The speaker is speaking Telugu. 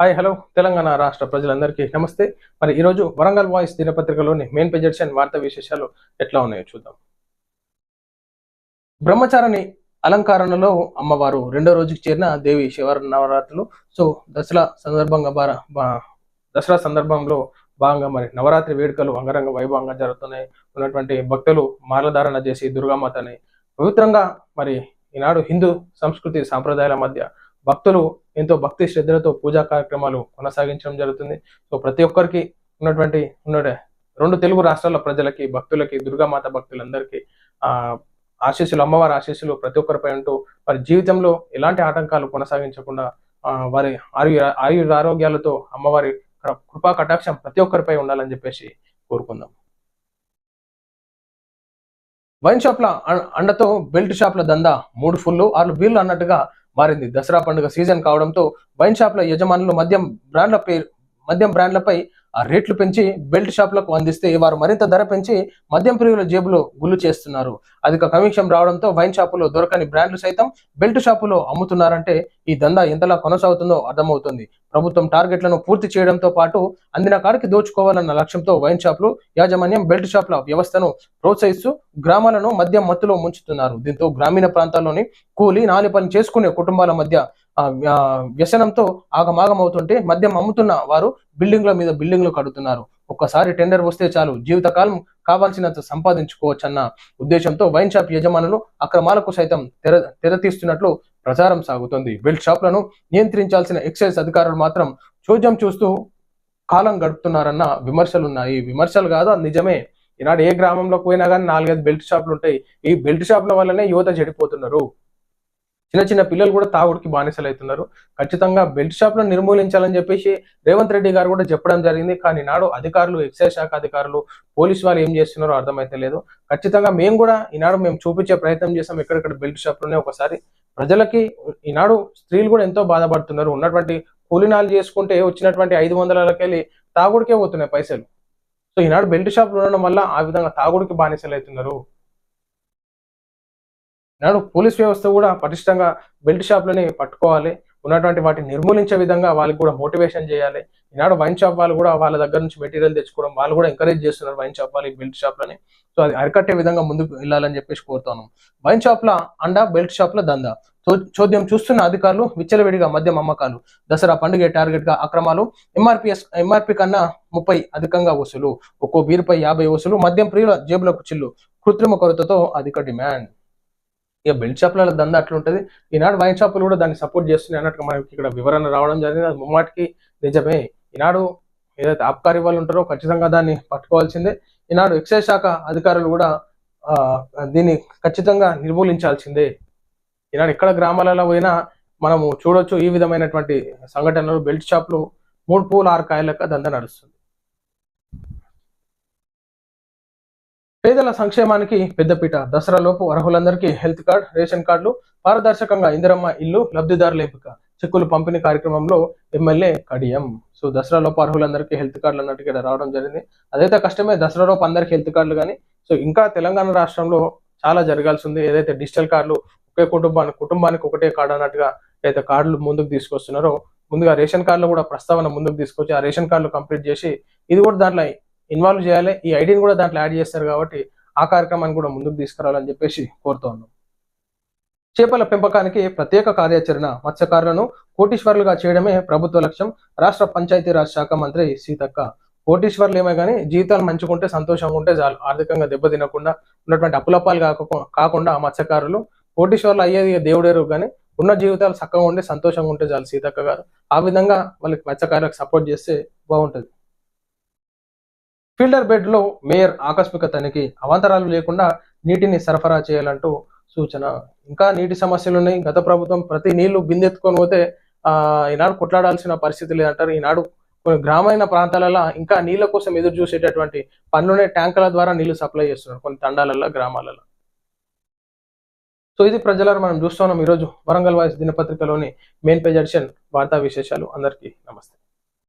హాయ్ హలో తెలంగాణ రాష్ట్ర ప్రజలందరికీ నమస్తే. మరి ఈరోజు వరంగల్ వాయిస్ దినపత్రికలోని మెయిన్ పేజెట్స్ అండ్ వార్తా విశేషాలు ఎట్లా ఉన్నాయో చూద్దాం. బ్రహ్మచారిని అలంకరణలో అమ్మవారు రెండో రోజుకి చేరిన దేవి శివర నవరాత్రులు. సో దసరా సందర్భంగా దసరా సందర్భంలో భాగంగా మరి నవరాత్రి వేడుకలు అంగరంగ వైభవంగా జరుగుతున్నాయి. ఉన్నటువంటి భక్తులు మాలధారణ చేసి దుర్గామాతని పవిత్రంగా మరి ఈనాడు హిందూ సంస్కృతి సాంప్రదాయాల మధ్య భక్తులు ఎంతో భక్తి శ్రద్ధలతో పూజా కార్యక్రమాలు కొనసాగించడం జరుగుతుంది. సో ప్రతి ఒక్కరికి ఉన్నటువంటి ఉన్న రెండు తెలుగు రాష్ట్రాల ప్రజలకి భక్తులకి దుర్గామాత భక్తులందరికీ ఆ ఆశీస్సులు అమ్మవారి ఆశీస్సులు ప్రతి ఒక్కరిపై ఉంటూ వారి జీవితంలో ఎలాంటి ఆటంకాలు కొనసాగించకుండా వారి ఆయు ఆయుర ఆరోగ్యాలతో అమ్మవారి కృపా కటాక్షం ప్రతి ఒక్కరిపై ఉండాలని చెప్పేసి కోరుకుందాం. వైన్ షాప్ల అండతో బెల్ట్ షాప్ల దందా మూడు ఫుల్లు ఆరు వీళ్ళు అన్నట్టుగా మారింది. దసరా పండుగ సీజన్ కావడంతో వైన్ షాప్ల యజమానులు మద్యం బ్రాండ్ల పేరు మద్యం బ్రాండ్లపై ఆ రేట్లు పెంచి బెల్ట్ షాపులకు అందిస్తే వారు మరింత ధర పెంచి మద్యం ప్రియుల జేబులో గుల్లు చేస్తున్నారు. అధిక కమిషన్ రావడంతో వైన్ షాపులో దొరకని బ్రాండ్లు సైతం బెల్ట్ షాపులో అమ్ముతున్నారంటే ఈ దందా ఎంతలా కొనసాగుతుందో అర్థమవుతుంది. ప్రభుత్వం టార్గెట్లను పూర్తి చేయడంతో పాటు అందిన కాడికి దోచుకోవాలన్న లక్ష్యంతో వైన్ షాపులు యాజమాన్యం బెల్ట్ షాపుల వ్యవస్థను ప్రోత్సహిస్తూ గ్రామాలను మద్యం మత్తులో ముంచుతున్నారు. దీంతో గ్రామీణ ప్రాంతాల్లోని కూలి నాలి పని చేసుకునే కుటుంబాల మధ్య వ్యసనంతో ఆగమాగం అవుతుంటే మద్యం అమ్ముతున్న వారు బిల్డింగ్ల మీద బిల్డింగ్లు కడుతున్నారు. ఒక్కసారి టెండర్ వస్తే చాలు జీవితకాలం కావాల్సినంత సంపాదించుకోవచ్చన్న ఉద్దేశంతో వైన్ షాప్ యజమానులు అక్రమాలకు సైతం తెర తెరతీస్తున్నట్లు ప్రచారం సాగుతోంది. బెల్ట్ షాప్లను నియంత్రించాల్సిన ఎక్సైజ్ అధికారులు మాత్రం చోద్యం చూస్తూ కాలం గడుపుతున్నారన్న విమర్శలు ఉన్నాయి విమర్శలు కాదు? అది నిజమే. ఈనాడు ఏ గ్రామంలోకి పోయినా కానీ నాలుగైదు బెల్ట్ షాపులు ఉంటాయి ఈ బెల్ట్ షాపుల వల్లనే యువత చెడిపోతున్నారు. చిన్న చిన్న పిల్లలు కూడా తాగుడికి బానిసలు అవుతున్నారు. ఖచ్చితంగా బెల్ట్ షాప్లను నిర్మూలించాలని చెప్పేసి రేవంత్ రెడ్డి గారు కూడా చెప్పడం జరిగింది. కానీ నాడు అధికారులు ఎక్సైజ్ శాఖ అధికారులు పోలీస్ వాళ్ళు ఏం చేస్తున్నారో అర్థమైతే లేదు. ఖచ్చితంగా మేము కూడా ఈనాడు మేము చూపించే ప్రయత్నం చేసాం ఎక్కడెక్కడ బెల్ట్ షాప్లోనే ఒకసారి. ప్రజలకి ఈనాడు స్త్రీలు కూడా ఎంతో బాధపడుతున్నారు. ఉన్నటువంటి కూలినాలు చేసుకుంటే వచ్చినటువంటి ఐదు వందలకెళ్ళి తాగుడికే పోతున్నాయి పైసలు. సో ఈనాడు బెల్ట్ షాప్లు ఉండడం వల్ల ఆ విధంగా తాగుడికి బానిసలు అవుతున్నారు. నాడు పోలీస్ వ్యవస్థ కూడా పటిష్టంగా బెల్ట్ షాప్లని పట్టుకోవాలి ఉన్నటువంటి వాటిని నిర్మూలించే విధంగా వాళ్ళకి కూడా మోటివేషన్ చేయాలి. ఈనాడు వైన్ షాప్ వాళ్ళు కూడా వాళ్ళ దగ్గర నుంచి మెటీరియల్ తెచ్చుకోవడం వాళ్ళు కూడా ఎంకరేజ్ చేస్తున్నారు వైన్ షాప్ వాళ్ళు బెల్ట్ షాప్లని. సో అది అరికట్టే విధంగా ముందుకు వెళ్ళాలని చెప్పేసి కోరుతాను వైన్ షాప్ల అండ బెల్ట్ షాప్ల దందా. చో- చోద్యం చూస్తున్న అధికారులు విచ్చలవిడిగా మద్యం అమ్మకాలు దసరా పండుగ టార్గెట్గా అక్రమాలు. ఎంఆర్పిఎస్ ఎంఆర్పి కన్నా ముప్పై అధికంగా వసూలు. ఒక్కో బీరుపై యాభై వసూలు. మద్యం ప్రియుల జేబులకు చిల్లు. కృత్రిమ కొరతతో అధిక డిమాండ్. ఇక బెల్ట్ షాపుల దందా ఉంటుంది. ఈనాడు వైన్ షాపులు కూడా దాన్ని సపోర్ట్ చేస్తున్నాయి అన్నట్టుగా మనకి ఇక్కడ వివరణ రావడం జరిగింది. అది ముమ్మాటికి నిజమే. ఈనాడు ఏదైతే ఆబ్కారీ వాళ్ళు ఉంటారో ఖచ్చితంగా దాన్ని పట్టుకోవాల్సిందే. ఈనాడు ఎక్సైజ్ శాఖ అధికారులు కూడా దీన్ని ఖచ్చితంగా నిర్మూలించాల్సిందే. ఈనాడు ఎక్కడ గ్రామాలలో పోయినా మనము చూడొచ్చు ఈ విధమైనటువంటి సంఘటనలు. బెల్ట్ షాపులు మూడు పూలు ఆరు కాయలక దంద నడుస్తుంది. పేదల సంక్షేమానికి పెద్దపీట. దసరా లోపు అర్హులందరికీ హెల్త్ కార్డ్ రేషన్ కార్డులు పారదర్శకంగా ఇందిరమ్మ ఇల్లు లబ్ధిదారుల ఎంపిక. చెక్కులు పంపిణీ కార్యక్రమంలో ఎమ్మెల్యే కడియం. సో దసరా లోపు అర్హులందరికీ హెల్త్ కార్డులు అన్నట్టుగా ఇక్కడ రావడం జరిగింది. అదైతే కష్టమే దసరా లోపు అందరికీ హెల్త్ కార్డులు కానీ సో ఇంకా తెలంగాణ రాష్ట్రంలో చాలా జరగాల్సి ఉంది ఏదైతే డిజిటల్ కార్డులు ఒకే కుటుంబానికి కుటుంబానికి ఒకటే కార్డు అన్నట్టుగా ఏదైతే కార్డులు ముందుకు తీసుకొస్తున్నారో ముందుగా రేషన్ కార్డులు కూడా ప్రస్తావన ముందుకు తీసుకొచ్చి ఆ రేషన్ కార్డులు కంప్లీట్ చేసి ఇది కూడా దాంట్లో ఇన్వాల్వ్ చేయాలి. ఈ ఐడిని కూడా దాంట్లో యాడ్ చేస్తారు కాబట్టి ఆ కార్యక్రమాన్ని కూడా ముందుకు తీసుకురావాలని చెప్పేసి కోరుతూ ఉన్నాం. చేపల పెంపకానికి ప్రత్యేక కార్యాచరణ మత్స్యకారులను కోటీశ్వరులుగా చేయడమే ప్రభుత్వ లక్ష్యం. రాష్ట్ర పంచాయతీరాజ్ శాఖ మంత్రి సీతక్క కోటీశ్వర్లు ఏమే కానీ జీవితాలు మంచుకుంటే సంతోషంగా ఉంటే చాలు. ఆర్థికంగా దెబ్బ తినకుండా ఉన్నటువంటి అప్పులపాలు కాక కాకుండా ఆ మత్స్యకారులు కోటీశ్వర్లు అయ్యేది దేవుడేరు కానీ ఉన్న జీవితాలు చక్కగా ఉండి సంతోషంగా ఉంటే చాలు సీతక్క గారు. ఆ విధంగా వాళ్ళకి మత్స్యకారులకు సపోర్ట్ చేస్తే బాగుంటుంది. ఫిల్టర్ బెడ్లో మేయర్ ఆకస్మిక తనిఖీ అవాంతరాలు లేకుండా నీటిని సరఫరా చేయాలంటూ సూచన. ఇంకా నీటి సమస్యలు ఉన్నాయి. గత ప్రభుత్వం ప్రతి నీళ్ళు బిందెత్తుకొని పోతే ఆ ఈనాడు కొట్లాడాల్సిన పరిస్థితి లేదంటారు. ఈనాడు కొన్ని గ్రామీణ ప్రాంతాలలో ఇంకా నీళ్ళ కోసం ఎదురు చూసేటటువంటి పన్నునే ట్యాంకుల ద్వారా నీళ్ళు సప్లై చేస్తున్నారు. కొన్ని తండాలలో గ్రామాలలో. సో ఇది ప్రజలను మనం చూస్తున్నాం ఈరోజు వరంగల్ వాయిస్ దినపత్రికలోని మెయిన్ పేజ్ ఎడిషన్ వార్తా విశేషాలు. అందరికీ నమస్తే.